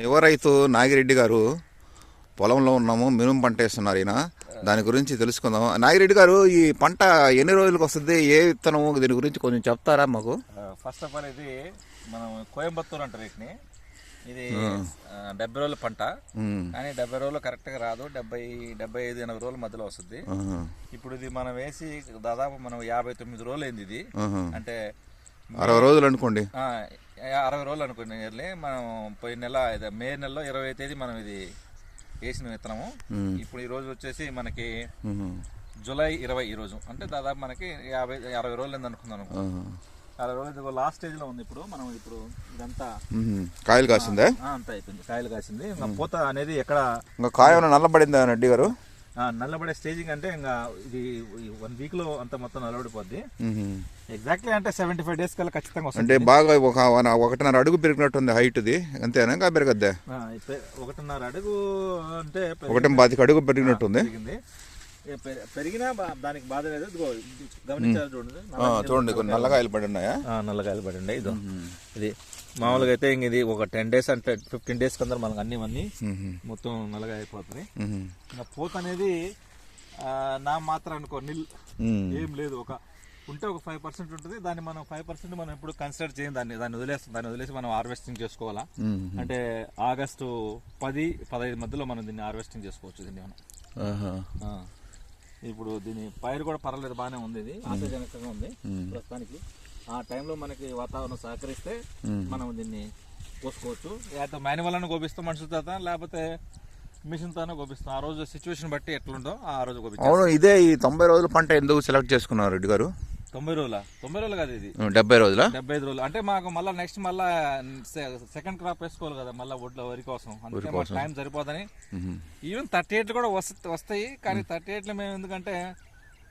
యువ రైతు నాగిరెడ్డి గారు పొలంలో ఉన్నాము మినుము పంట వేస్తున్నారు ఈయన. దాని గురించి తెలుసుకుందాం నాగిరెడ్డి గారు ఈ పంట ఎన్ని రోజులకు వస్తుంది? ఏ విత్తనం దీని గురించి కొంచెం చెప్తారా మాకు? ఫస్ట్ ఆఫ్ ఆల్ ఇది మనం కోయంబత్తూర్ అంటారు వీటిని. ఇది డెబ్బై రోజుల పంట. కానీ డెబ్బై రోజులు కరెక్ట్గా రాదు. డెబ్బై డెబ్బై ఐదు ఎనభై రోజుల మధ్యలో వస్తుంది. ఇప్పుడు ఇది మనం వేసి దాదాపు మనం యాభై తొమ్మిది రోజులు అయింది ఇది. అంటే అరవై రోజులు అనుకోండి. అరవై రోజులు అనుకోండి నియర్లీ మనం పోయిన నెల ఇది మే నెలలో ఇరవై తేదీ మనం ఇది వేసిన విత్తనము. ఇప్పుడు ఈ రోజు వచ్చేసి మనకి జూలై ఇరవై ఈ రోజు. అంటే దాదాపు మనకి యాభై అరవై రోజులు అయింది అనుకున్నాను. అరవై రోజులు లాస్ట్ స్టేజ్లో ఉంది ఇప్పుడు. మనం ఇప్పుడు ఇదంతా. కాయలు కాసిందా? అంతా అయిపోయింది. కాయలు కాసింది. ఇంకా పూత అనేది ఎక్కడ ఇంకా కాయ నల్లబడిందా రెడ్డి గారు? నల్లబడే స్టేజింగ్ అంటే ఇంకా ఇది వన్ వీక్లో అంతా మొత్తం నల్లబడిపోద్ది. ఎగ్జాక్ట్లీ అంటే సెవెంటీ ఫైవ్ డేస్ కల్లా ఖచ్చితంగా వస్తుంది. అంటే బాగా ఒక ఒకటిన్నర అడుగు పెరిగినట్టుంది హైట్ది అంతేనా? ఇంకా పెరగద్దా? ఒకటిన్నర అడుగు అంటే ఒకటి అడుగు పెరిగినట్టుంది. పెరిగినా దానికి బాధ లేదు. గమనించారు చూడండి. చూడండి కొన్ని నల్లకాయలు పడి ఉన్నాయా ఆ, నల్లగాయలు పడండి. ఇదో ఇది మామూలుగా అయితే ఇంక ఇది ఒక టెన్ డేస్ అంటే ఫిఫ్టీన్ డేస్ కింద మనకు అన్ని అన్ని మొత్తం నల్లగా అయిపోతున్నాయి. ఇంకా పూత అనేది నా మాత్రం అనుకో నిల్ ఏం లేదు. ఒక ఉంటే ఒక ఫైవ్ పర్సెంట్ ఉంటుంది. దాన్ని మనం ఫైవ్ పర్సెంట్ మనం ఎప్పుడు కన్సిడర్ చేయం. దాన్ని దాన్ని వదిలేస్తాం. దాన్ని వదిలేసి మనం హార్వెస్టింగ్ చేసుకోవాలా? అంటే ఆగస్టు పది పదహైదు మధ్యలో మనం దీన్ని హార్వెస్టింగ్ చేసుకోవచ్చు దీన్ని మనం. ఇప్పుడు దీని పైరు కూడా పర్వాలేదు బాగానే ఉంది ఇది. ఆశాజనకంగా ఉంది ప్రస్తుతానికి. ఆ టైంలో మనకి వాతావరణం సహకరిస్తే మనం దీన్ని కోసుకోవచ్చు. లేకపోతే మాన్యువల్ అని కోపిస్తాం మనుషులతో లేకపోతే మిషన్ తోనే కోపిస్తాం ఆ రోజు సిచ్యువేషన్ బట్టి ఎట్లుందో ఆ రోజు కోపిస్తాం అవును ఇదే ఈ తొంభై రోజుల పంట ఎందుకు సెలెక్ట్ చేసుకున్నారు రెడ్డి గారు? తొంభై రోజుల? తొంభై రోజులు కదా ఇది. డెబ్బై రోజుల? డెబ్బై ఐదు రోజులు. అంటే మాకు మళ్ళీ నెక్స్ట్ మళ్ళీ సెకండ్ క్రాప్ వేసుకోవాలి కదా మళ్ళీ ఒడ్ల వరి కోసం. అందుకే మాకు టైం సరిపోదని. ఈవెన్ థర్టీ ఎయిట్లు కూడా వస్త వస్తాయి. కానీ థర్టీ ఎయిట్లు మేము ఎందుకంటే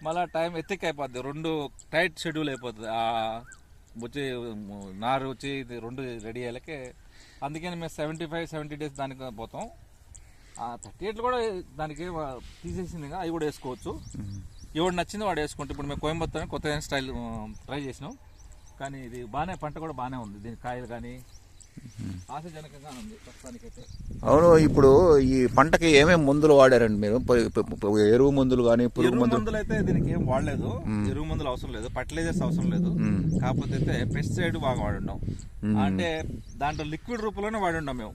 మళ్ళీ టైం ఎత్తిక్ అయిపోద్ది రెండు టైట్ షెడ్యూల్ అయిపోతుంది ఆ వచ్చి నారు వచ్చి రెండు రెడీ అయ్యాకే అందుకని మేము సెవెంటీ ఫైవ్ సెవెంటీ డేస్ దానికి పోతాం. ఆ థర్టీ ఎయిట్లు కూడా దానికి తీసేసింది కదా, అవి కూడా వేసుకోవచ్చు. ఎవడు నచ్చింది వాడు వేసుకుంటే. ఇప్పుడు మేము కోయంబత్తూర్ కొత్త స్టైల్ ట్రై చేసినాం. కానీ ఇది బాగానే పంట కూడా బాగానే ఉంది. దీని కాయలు కానీ ఆశాజనకంగా ఉంది ప్రస్తుతానికైతే. అవును ఇప్పుడు ఈ పంటకి ఏమేమి మందులు వాడారండి మీరు? ఎరువు మందులు కానీ పురుగు మందులు? అయితే దీనికి ఏం వాడలేదు. ఎరువు మందులు అవసరం లేదు. ఫర్టిలైజర్స్ అవసరం లేదు. కాకపోతే అయితే పెస్టిసైడ్ బాగా వాడున్నాం అంటే దాంట్లో లిక్విడ్ రూపంలోనే వాడున్నాం మేము.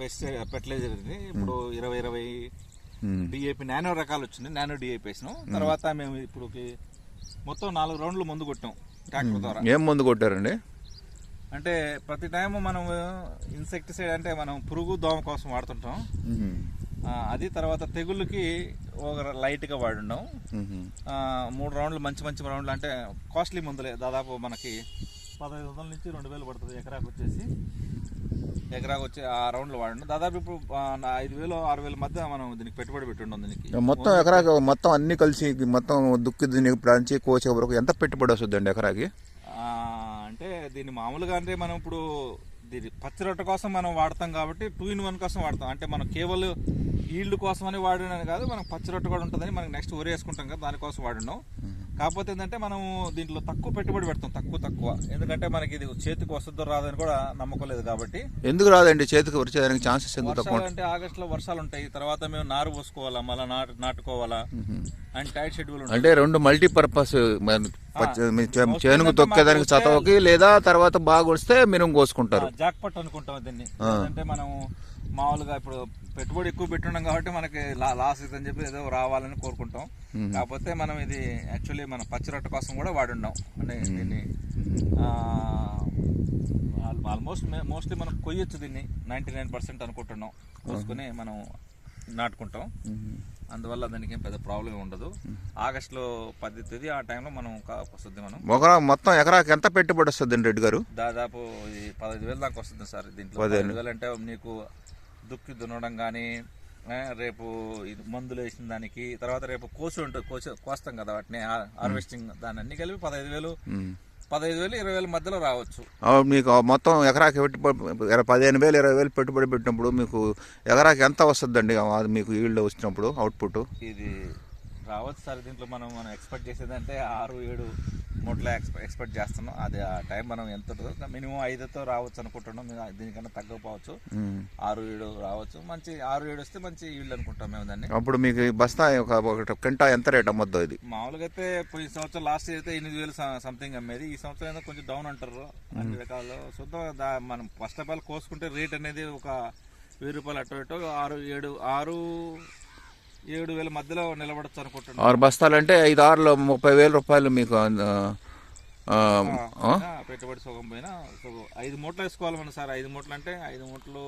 పెస్టిసైడ్ ఫర్టిలైజర్ ఇప్పుడు ఇరవై ఇరవై డిఏపి నానో రకాలు వచ్చింది నానో డిఏపి వేసినాం తర్వాత మేము ఇప్పుడు మొత్తం నాలుగు రౌండ్లు ముందు కొట్టాం ట్రాక్టర్ ద్వారా. ఏం మందు కొట్టారండి? అంటే ప్రతి టైం మనం ఇన్సెక్టిసైడ్ అంటే మనం పురుగు దోమ కోసం వాడుతుంటాం. అది తర్వాత తెగుళ్ళకి ఒక లైట్గా ఆ, మూడు రౌండ్లు మంచి మంచి రౌండ్లు అంటే కాస్ట్లీ మందులే. దాదాపు మనకి పదహైదు వందల నుంచి రెండు వేలు పడుతుంది ఎకరాకు వచ్చేసి. ఎకరాకు వచ్చి ఆ రౌండ్లు వాడండి. దాదాపు ఇప్పుడు ఐదు వేలు ఆరు వేల మధ్య మనం దీనికి పెట్టుబడి పెట్టుండం దీనికి. మొత్తం ఎకరాకి మొత్తం అన్ని కలిసి మొత్తం దుక్కి దీనికి ప్రాంచి కోసే వరకు ఎంత పెట్టుబడి వస్తుందండి ఎకరాకి? ఆ, అంటే దీన్ని మామూలుగా అంటే మనం ఇప్పుడు దీని పచ్చి రొట్టె కోసం మనం వాడతాం కాబట్టి టూ ఇన్ వన్ కోసం వాడతాం. అంటే మనం కేవలం ఈల్డ్ కోసం అని వాడినని కాదు మనకు పచ్చి రొట్టె కూడా ఉంటుందని మనకి నెక్స్ట్ వరి వేసుకుంటాం కదా దానికోసం వాడినాం కాకపోతే ఏంటంటే మనం దీంట్లో తక్కువ పెట్టుబడి పెడతాం తక్కువ తక్కువ. ఎందుకంటే మనకి ఇది చేతికి వస్తుందో రాదని కూడా నమ్మకం లేదు కాబట్టి. ఎందుకు రాదండి? చేతికి వచ్చేదానికి ఛాన్సెస్ ఎందుకు తక్కువ అంటే ఆగస్ట్లో వర్షాలు ఉంటాయి తర్వాత మేము నారు పోసుకోవాలా మళ్ళీ నాటు నాటుకోవాలా? అంటే రెండు మల్టీపర్పస్ చేనుకు తొక్కేదానికి చతవకి లేదా తర్వాత బాగా వస్తే మినుము కోసుకుంటారు జాక్ పట్ అనుకుంటాం దీన్ని. అంటే మనం మామూలుగా ఇప్పుడు పెట్టుబడి ఎక్కువ పెట్టున్నాం కాబట్టి మనకి లాస్ అవుతుందని చెప్పి ఏదో రావాలని కోరుకుంటాం. కాకపోతే మనం ఇది యాక్చువల్లీ మన పచ్చి రొట్టె కోసం కూడా వాడున్నాం అంటే దీన్ని ఆల్మోస్ట్ మోస్ట్లీ మనం కొయ్యొచ్చు దీన్ని. నైంటీ నైన్ పర్సెంట్ అనుకుంటున్నాం. కోసుకుని మనం నాటుకుంటాం. అందువల్ల దానికి ఏం పెద్ద ప్రాబ్లం ఉండదు. ఆగస్టులో పది తేదీ ఆ టైంలో మనం వస్తుంది మనం. ఒక మొత్తం ఎకరాకి ఎంత పెట్టుబడి వస్తుంది రెడ్డి గారు? దాదాపు ఈ పదహైదు వేలు దాకా వస్తుంది సార్ దీంట్లో. పదహైదు వేలు అంటే నీకు దుక్కి దున్నడం కానీ రేపు ఇది మందులు వేసిన దానికి తర్వాత రేపు కోసి ఉంటుంది కోసి కోస్తాం కదా వాటిని హార్వెస్టింగ్ దాన్ని అన్ని కలిపి పదహైదు వేలు. పదహైదు వేలు ఇరవై వేల మధ్యలో రావచ్చు. మీకు మొత్తం ఎకరాకి పెట్టుబడి పదిహేను వేలు ఇరవై వేలు పెట్టుబడి పెట్టినప్పుడు మీకు ఎకరాకి ఎంత వస్తుందండి? మీకు ఈల్డ్ వచ్చినప్పుడు అవుట్పుట్ ఇది రావచ్చు సార్. దీంట్లో మనం మనం ఎక్స్పెక్ట్ చేసేది అంటే ఆరు ఏడు మూట్ల ఎక్స్పెక్ట్ చేస్తున్నాం. అది ఆ టైం మనం ఎంత ఉంటుందో మినిమం ఐదుతో రావచ్చు అనుకుంటున్నాం. దీనికన్నా తగ్గకపోవచ్చు. ఆరు ఏడు రావచ్చు. మంచి ఆరు ఏడు వస్తే మంచి ఈల్డ్ అనుకుంటాం మేము దాన్ని. అప్పుడు మీకు ఈ బస్తా ఒక ఒక కింటా ఎంత రేట్ అమ్మద్దు ఇది? మామూలుగా అయితే పోయిన సంవత్సరం లాస్ట్ ఇయర్ అయితే ఎనిమిది వేలు సంథింగ్ అమ్మేది. ఈ సంవత్సరం ఏదో కొంచెం డౌన్ అంటారు. అన్ని రకాలు చూద్దాం. మనం ఫస్ట్ ఆఫ్ ఆల్ కోసుకుంటే రేట్ అనేది ఒక వెయ్యి రూపాయలు అటు ఇటు ఆరు ఏడు ఆరు ఏడు వేల మధ్యలో నిలబడచ్చు అనుకుంటున్నాను. ఆరు బస్తాలు అంటే ఐదు ఆరులో ముప్పై వేల రూపాయలు మీకు పెట్టుబడి సుఖం పోయినా సో ఐదు మూటలు వేసుకోవాలి మనం సార్ ఐదు మూటలు అంటే ఐదు మూటలు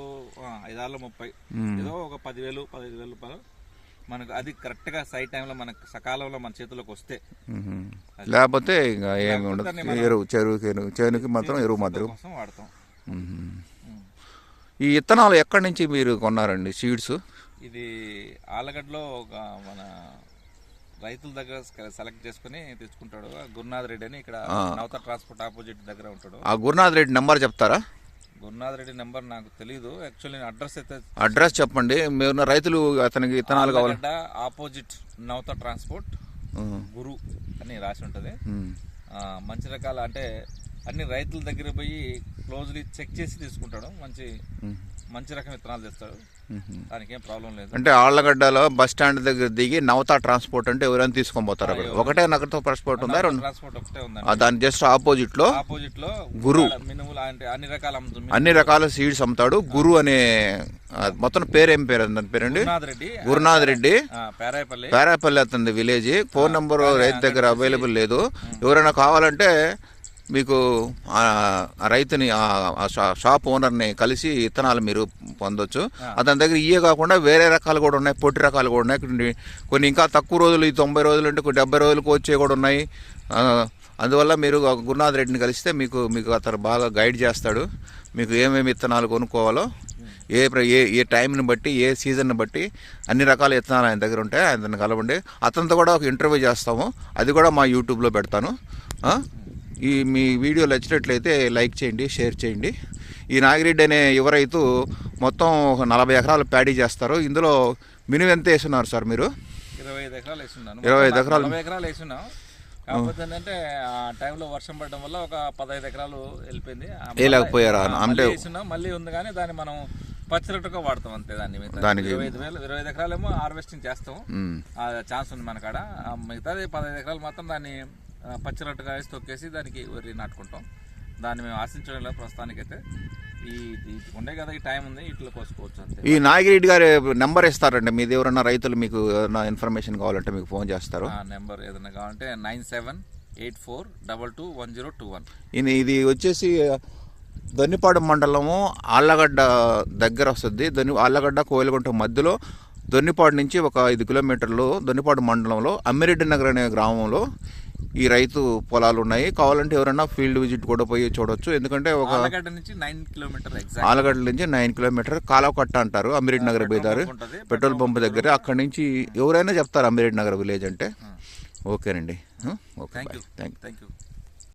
ఐదు ఆరులో ముప్పై. ఏదో ఒక పదివేలు పదిహేను వేల రూపాయలు మనకు అది కరెక్ట్గా సైట్ టైంలో మనకు సకాలంలో మన చేతిలోకి వస్తే. లేకపోతే ఇంకా ఏమి ఉండదు. ఎరువు చెరువుకి ఎరువు చేనుకి మాత్రం ఎరువు మాత్రం వాడతాం. ఈ విత్తనాలు ఎక్కడి నుంచి మీరు కొన్నారండి? సీడ్స్? ఇది ఆలగడ్డలో ఒక మన రైతుల దగ్గర సెలెక్ట్ చేసుకుని తెచ్చుకుంటాడు. గురునాథ్ రెడ్డి అని ఇక్కడ నవత ట్రాన్స్పోర్ట్ ఆపోజిట్ దగ్గర ఉంటాడు. ఆ గురునాథ్ రెడ్డి నెంబర్ చెప్తారా? గురునాథ్ రెడ్డి నెంబర్ నాకు తెలియదు యాక్చువల్లీ అడ్రస్ అయితే అడ్రస్ చెప్పండి. మీరు రైతులు అతనికి విత్తనాలు కావాలి. ఆపోజిట్ నవత ట్రాన్స్పోర్ట్. గురు అని రాసి ఉంటుంది. మంచి రకాల అంటే అన్ని రైతుల దగ్గర పోయి క్లోజ్లీ చెక్ చేసి తీసుకుంటాడు. మంచి. మంచి రకం విత్తనాలు తెస్తాడు. దానికి ఏం ప్రాబ్లం లేదు. అంటే ఆళ్ళగడ్డలో బస్ స్టాండ్ దగ్గర దిగి నవతా ట్రాన్స్పోర్ట్ అంటే ఎవరైనా తీసుకొని పోతారు అక్కడ. ఒకటే నగరతో ట్రాన్స్పోర్ట్ ఉందా? రెండు. ట్రాన్స్పోర్ట్ ఒకటే ఉందండి. ఆ, దాని జస్ట్ ఆపోజిట్లో ఆపోజిట్లో గురు. మినుములు అంటే అన్ని రకాల అన్ని రకాల సీడ్స్ అమ్ముతాడు. గురు అనే మొత్తం పేరు ఏం పేరు? దాని పేరండి? గురునాథ్ రెడ్డి. గురునాథ్ రెడ్డి. ఆ, పేరాయపల్లి. పేరాపల్లి అతనిది విలేజ్. ఫోన్ నెంబర్ రైతు దగ్గర అవైలబుల్ లేదు. ఎవరైనా కావాలంటే మీకు రైతుని ఆ ఆ షా- షాప్ ఓనర్ని కలిసి విత్తనాలు మీరు పొందొచ్చు. అతని దగ్గర ఇవే కాకుండా వేరే రకాలు కూడా ఉన్నాయి పొట్టి రకాలు కూడా ఉన్నాయి. కొన్ని ఇంకా తక్కువ రోజులు ఈ తొంభై రోజులు అంటే కొన్ని డెబ్బై రోజులకు వచ్చే కూడా ఉన్నాయి. అందువల్ల మీరు గురునాథ్ రెడ్డిని కలిస్తే మీకు మీకు అతను బాగా గైడ్ చేస్తాడు. మీకు ఏమేమి విత్తనాలు కొనుక్కోవాలో ఏ ఏ ఏ టైంని బట్టి ఏ సీజన్ని బట్టి అన్ని రకాల విత్తనాలు ఆయన దగ్గర ఉంటాయి ఆయన కలవండి. అతనితో కూడా ఒక ఇంటర్వ్యూ చేస్తాము. అది కూడా మా యూట్యూబ్లో పెడతాను? ఈ మీ వీడియోలు నచ్చినట్లయితే లైక్ చేయండి షేర్ చేయండి. ఈ నాగిరెడ్డి అనే యువ రైతు మొత్తం ఒక నలభై ఎకరాలు ప్యాడీ చేస్తారు. ఇందులో మినిమం ఎంత వేస్తున్నారు సార్ మీరు? ఇరవై ఐదు ఎకరాలు వేసున్నాను ఇరవై ఐదు ఎకరాలు. నలభై ఎకరాలు కాకపోతే ఏంటంటే ఆ టైంలో వర్షం పడడం వల్ల ఒక పదహైదు ఎకరాలు వెళ్ళిపోయింది. మళ్ళీ- వేయలేకపోయారా? అంటే- ఉంది కానీ దాన్ని మనం పచ్చిరట్టుగా వాడతాం అంతే దాన్ని దానికి- ఇరవై ఐదు వేలు ఇరవై ఐదు ఎకరాలేమో హార్వెస్టింగ్ చేస్తాం. ఛాన్స్ ఉంది మన కాడ. ఆ మిగతాది పదహైదు ఎకరాలు మాత్రం దాన్ని పచ్చిరట్టుగా వేసి తొక్కేసి దానికి వరి నాటుకుంటాం. దాన్ని మేము ఆశించడం లేదు ప్రస్తుతానికైతే ఈ ఉండే కదా ఈ టైం ఉంది ఇట్లా కోసుకోవచ్చు అంతే. ఈ నాగిరెడ్డి గారి నెంబర్ ఇస్తారండి. మీది ఎవరన్నా రైతులు మీకు ఏదైనా ఇన్ఫర్మేషన్ కావాలంటే మీకు ఫోన్ చేస్తారు. ఆ నెంబర్ ఏదైనా కావాలంటే nine seven eight four double two one zero two one. ఇది ఇది వచ్చేసి దొన్నిపాడు మండలము ఆళ్ళగడ్డ దగ్గర వస్తుంది. దొన్ని ఆళ్ళగడ్డ కోయిలగుంట మధ్యలో దొన్నిపాడు నుంచి ఒక ఐదు కిలోమీటర్లు దొన్నిపాడు మండలంలో అమ్మిరెడ్డి నగర్ అనే గ్రామంలో ఈ రైతు పొలాలు ఉన్నాయి. కావాలంటే ఎవరైనా ఫీల్డ్ విజిట్ కూడా పోయి చూడొచ్చు. ఎందుకంటే ఒక ఆలగడ్డ నుంచి నైన్ కిలోమీటర్ ఎగ్జాక్ట్ ఆలగడ్డ నుంచి నైన్ కిలోమీటర్ కాలవకట్ట అంటారు. అమ్మిరెడ్డి నగర్ బేదారు పెట్రోల్ పంప్ దగ్గర. అక్కడి నుంచి ఎవరైనా చెప్తారు అమ్మిరెడ్డి నగర్ విలేజ్ అంటే. ఓకేనండి. Okay thank you thank you